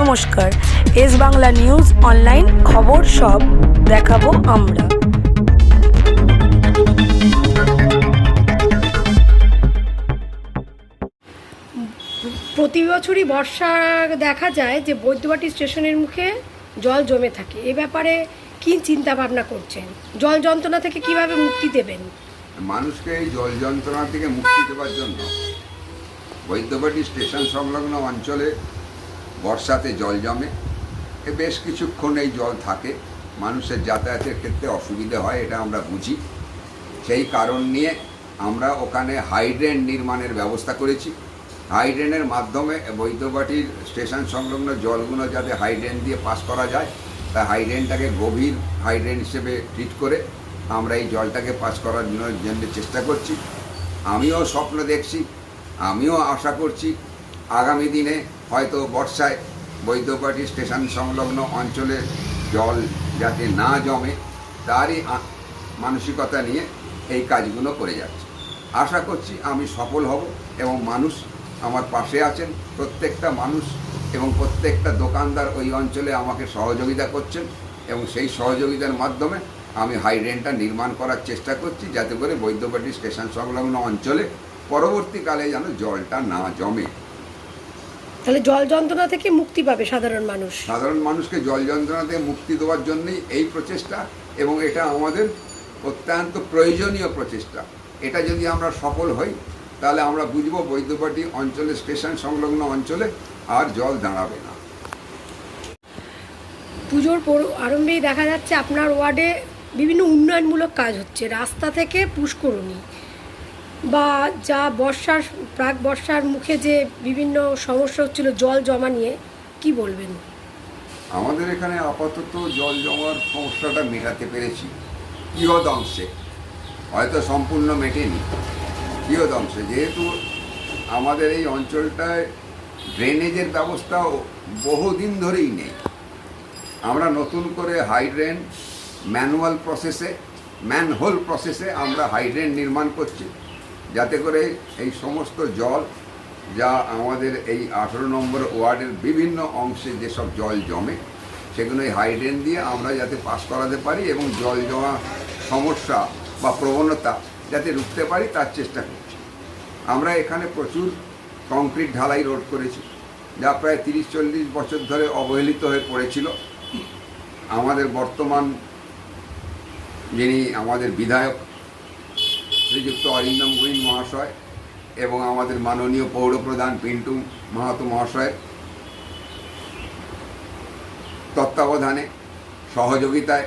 নমস্কার S Bangla news online খবর সব দেখাবো আমরা। প্রতি বছরই বর্ষা দেখা যায় যে বৈদ্যবাটি স্টেশনের মুখে জল জমে থাকে। এ ব্যাপারে কি চিন্তা ভাবনা করছেন? জল যন্ত্রণা থেকে কীভাবে মুক্তি দেবেন? মানুষকে এই জল যন্ত্রণা থেকে মুক্তি দেওয়ার জন্য বৈদ্যবাটি স্টেশন সংলগ্ন অঞ্চলে বর্ষাতে জল জমে। এ বেশ কিছুক্ষণ এই জল থাকে। মানুষের যাতায়াতের ক্ষেত্রে অসুবিধে হয়, এটা আমরা বুঝি। সেই কারণ নিয়ে আমরা ওখানে হাইড্রেন নির্মাণের ব্যবস্থা করেছি। হাইড্রেনের মাধ্যমে বৈদ্যবাটির স্টেশন সংলগ্ন জলগুলো যাতে হাইড্রেন দিয়ে পাস করা যায়, তা হাইড্রেনটাকে গভীর হাইড্রেন হিসেবে ট্রিট করে আমরা এই জলটাকে পাস করার জন্য জন্য চেষ্টা করছি। আমিও স্বপ্ন দেখছি, আমিও আশা করছি আগামী দিনে হয়তো বর্ষায় বৈদ্যবাটি স্টেশন সংলগ্ন অঞ্চলে জল যাতে না জমে, তারই মানসিকতা নিয়ে এই কাজগুলো করে যাচ্ছে। আশা করছি আমি সফল হব এবং মানুষ আমার পাশে আছেন, প্রত্যেকটা মানুষ এবং প্রত্যেকটা দোকানদার ওই অঞ্চলে আমাকে সহযোগিতা করছেন এবং সেই সহযোগিতার মাধ্যমে আমি হাইড্রেনটা নির্মাণ করার চেষ্টা করছি যাতে করে বৈদ্যবাটি স্টেশন সংলগ্ন অঞ্চলে পরবর্তীকালে যেন জলটা না জমে। তাহলে জল যন্ত্রণা থেকে মুক্তি পাবে সাধারণ মানুষ। সাধারণ মানুষকে জল যন্ত্রণা থেকে মুক্তি দেওয়ার জন্যই এই প্রচেষ্টা এবং এটা আমাদের অত্যন্ত প্রয়োজনীয় প্রচেষ্টা। এটা যদি আমরা সফল হই তাহলে আমরা বুঝব বৈদ্যবাটি অঞ্চলে স্টেশন সংলগ্ন অঞ্চলে আর জল দাঁড়াবে না। পুজোর পর- আরম্ভেই দেখা যাচ্ছে আপনার ওয়ার্ডে বিভিন্ন উন্নয়নমূলক কাজ হচ্ছে। রাস্তা থেকে পুষ্করণী। বা যা বর্ষার, প্রাক বর্ষার মুখে যে বিভিন্ন সমস্যা হচ্ছিল জল জমা নিয়ে, কি বলবেন? আমাদের এখানে আপাতত জল জমার সমস্যাটা মেটাতে পেরেছি। বৃহৎ অংশে। হয়তো সম্পূর্ণ মেটেনি। বৃহৎ অংশে। যেহেতু আমাদের এই অঞ্চলটায় ড্রেনেজের ব্যবস্থাও বহুদিন ধরেই নেই। আমরা নতুন করে হাইড্রেন ম্যানুয়াল প্রসেসে, ম্যানহোল প্রসেসে আমরা হাইড্রেন নির্মাণ করছি। যাতে করে এই সমস্ত জল যা আমাদের এই আঠেরো নম্বর ওয়ার্ডের বিভিন্ন অংশে যেসব জল জমে, সেগুলো এই হাইড্রেন দিয়ে আমরা যাতে পাস করাতে পারি এবং জল জমা সমস্যা বা প্রবণতা যাতে রুখতে পারি, তার চেষ্টা করছি। আমরা এখানে প্রচুর কংক্রিট ঢালাই রোড করেছি, যা প্রায় তিরিশ চল্লিশ বছর ধরে অবহেলিত হয়ে পড়েছিল। আমাদের বর্তমান যিনি আমাদের বিধায়ক শ্রীযুক্ত অরিন্দম গুইন মহাশয় এবং আমাদের মাননীয় পৌরপ্রধান পিন্টু মাহাতো মহাশয়ের তত্ত্বাবধানে, সহযোগিতায়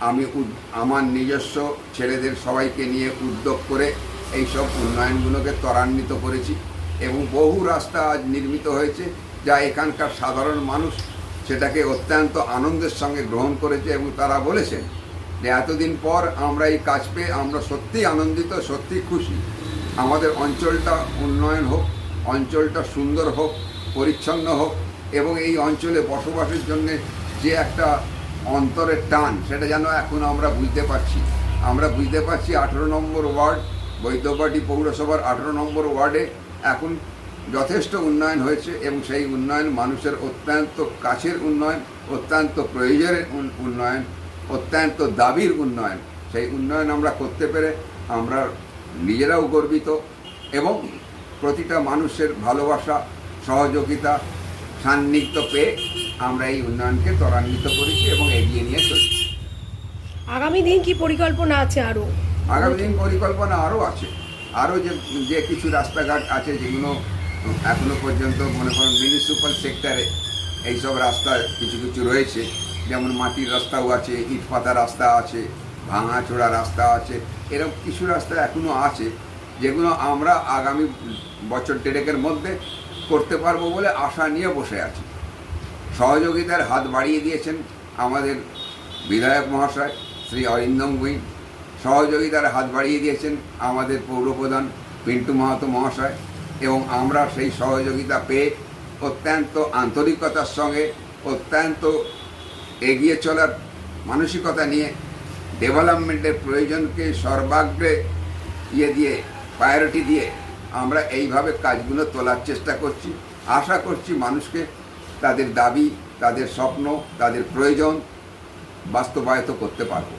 আমি আমার নিজস্ব ছেলেদের সবাইকে নিয়ে উদ্যোগ করে এইসব উন্নয়নগুলোকে ত্বরান্বিত করেছি এবং বহু রাস্তা আজ নির্মিত হয়েছে যা এখানকার সাধারণ মানুষ সেটাকে অত্যন্ত আনন্দের সঙ্গে গ্রহণ করেছে এবং তারা বলেছেন যে এতদিন পর আমরা এই কাজ পেয়ে আমরা সত্যিই আনন্দিত সত্যি খুশি। আমাদের অঞ্চলটা উন্নয়ন হোক, অঞ্চলটা সুন্দর হোক, পরিচ্ছন্ন হোক, এবং এই অঞ্চলে বসবাসের জন্য যে একটা অন্তরের টান, সেটা যেন এখন আমরা বুঝতে পারছি। আমরা বুঝতে পারছি আঠেরো নম্বর ওয়ার্ড, বৈদ্যবাটি পৌরসভার আঠেরো নম্বর ওয়ার্ডে এখন যথেষ্ট উন্নয়ন হয়েছে এবং সেই উন্নয়ন মানুষের অত্যন্ত কাছের উন্নয়ন, অত্যন্ত প্রয়োজনের উন্নয়ন। অত্যন্ত দাবির উন্নয়ন। সেই উন্নয়ন আমরা করতে পেরে আমরা নিজেরাও গর্বিত এবং প্রতিটা মানুষের ভালোবাসা সহযোগিতা সান্নিধ্য পেয়ে আমরা এই উন্নয়নকে ত্বরান্বিত করেছি এবং এগিয়ে নিয়ে চলছি। আগামী দিন কি পরিকল্পনা আছে আরও আগামী দিন পরিকল্পনা আরও আছে। আরও যে যে কিছু রাস্তাঘাট আছে যেগুলো এখনও পর্যন্ত মনে করেন মিউনিসিপ্যাল সেক্টরে এইসব রাস্তা কিছু কিছু রয়েছে। যেমন মাটির রাস্তাও আছে, ইট পাতা রাস্তা আছে ভাঙাচোড়া রাস্তা আছে এরকম কিছু রাস্তা এখনও আছে যেগুলো আমরা আগামী বছর দেড়েকের মধ্যে করতে পারব বলে আশা নিয়ে বসে আছি। সহযোগিতার হাত বাড়িয়ে দিয়েছেন আমাদের বিধায়ক মহাশয় শ্রী অরিন্দম গুইন সহযোগিতার হাত বাড়িয়ে দিয়েছেন আমাদের পৌরপ্রধান পিন্টু মাহাতো মহাশয় এবং আমরা সেই সহযোগিতা পেয়ে অত্যন্ত আন্তরিকতার সঙ্গে, অত্যন্ত এগিয়ে চলার মানসিকতা নিয়ে ডেভেলপমেন্টের প্রয়োজনকে সর্বাগ্রে ইয়ে দিয়ে প্রায়োরিটি দিয়ে আমরা এইভাবে কাজগুলো তোলার চেষ্টা করছি। আশা করছি মানুষকে তাদের দাবি, তাদের স্বপ্ন, তাদের প্রয়োজন বাস্তবায়িত করতে পারব।